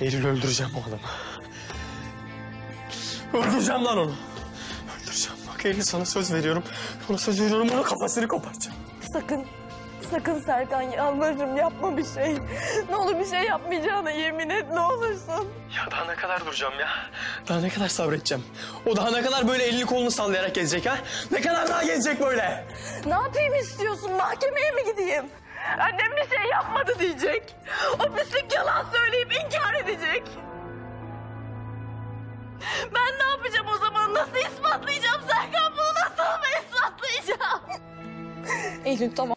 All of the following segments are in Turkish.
Eylül öldüreceğim o adamı. Öldüreceğim lan onu. Öldüreceğim. Bak Eylül sana söz veriyorum. Ona söz veriyorum onun kafasını koparacağım. Sakın, sakın Serkan yalvarırım yapma bir şey. Ne olur bir şey yapmayacağına yemin et ne olursun. Ya daha ne kadar duracağım ya? Daha ne kadar sabredeceğim? O daha ne kadar böyle elini kolunu sallayarak gezecek ha? Ne kadar daha gezecek böyle? Ne yapayım istiyorsun? Mahkemeye mi gideyim? Annem bir şey yapmadı diyecek. O pislik yalan söyleyip inkar edecek. Ben ne yapacağım o zaman? Nasıl ispatlayacağım Serkan bunu nasıl ispatlayacağım? Eylül tamam.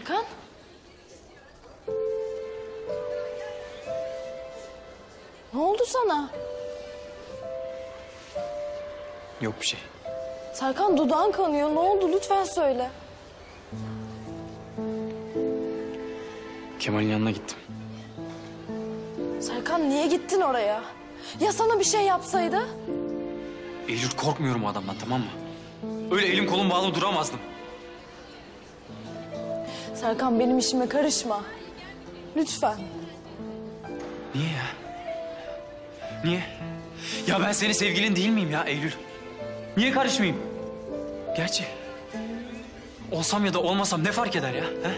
Serkan? Ne oldu sana? Yok bir şey. Serkan dudağın kanıyor. Ne oldu? Lütfen söyle. Kemal'in yanına gittim. Serkan niye gittin oraya? Ya sana bir şey yapsaydı? Eylül korkmuyorum o adamdan tamam mı? Öyle elim kolum bağlı duramazdım. Serkan benim işime karışma. Lütfen. Niye ya? Niye? Ya ben senin sevgilin değil miyim ya Eylül? Niye karışmayayım? Gerçi olsam ya da olmasam ne fark eder ya? He?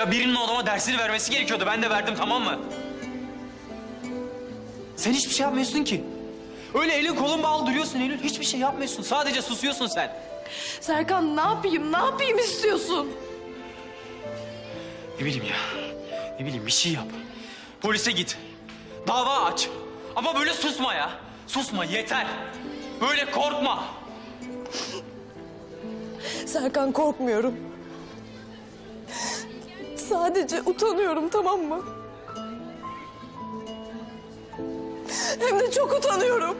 Ya birinin o adama dersini vermesi gerekiyordu. Ben de verdim tamam mı? Sen hiçbir şey yapmıyorsun ki. Öyle elin kolun bağlı duruyorsun Eylül. Hiçbir şey yapmıyorsun. Sadece susuyorsun sen. Serkan ne yapayım? Ne yapayım istiyorsun? Ne bileyim ya. Ne bileyim bir şey yap. Polise git. Dava aç. Ama böyle susma ya. Susma yeter. Böyle korkma. Serkan korkmuyorum. Sadece utanıyorum tamam mı? Hem de çok utanıyorum.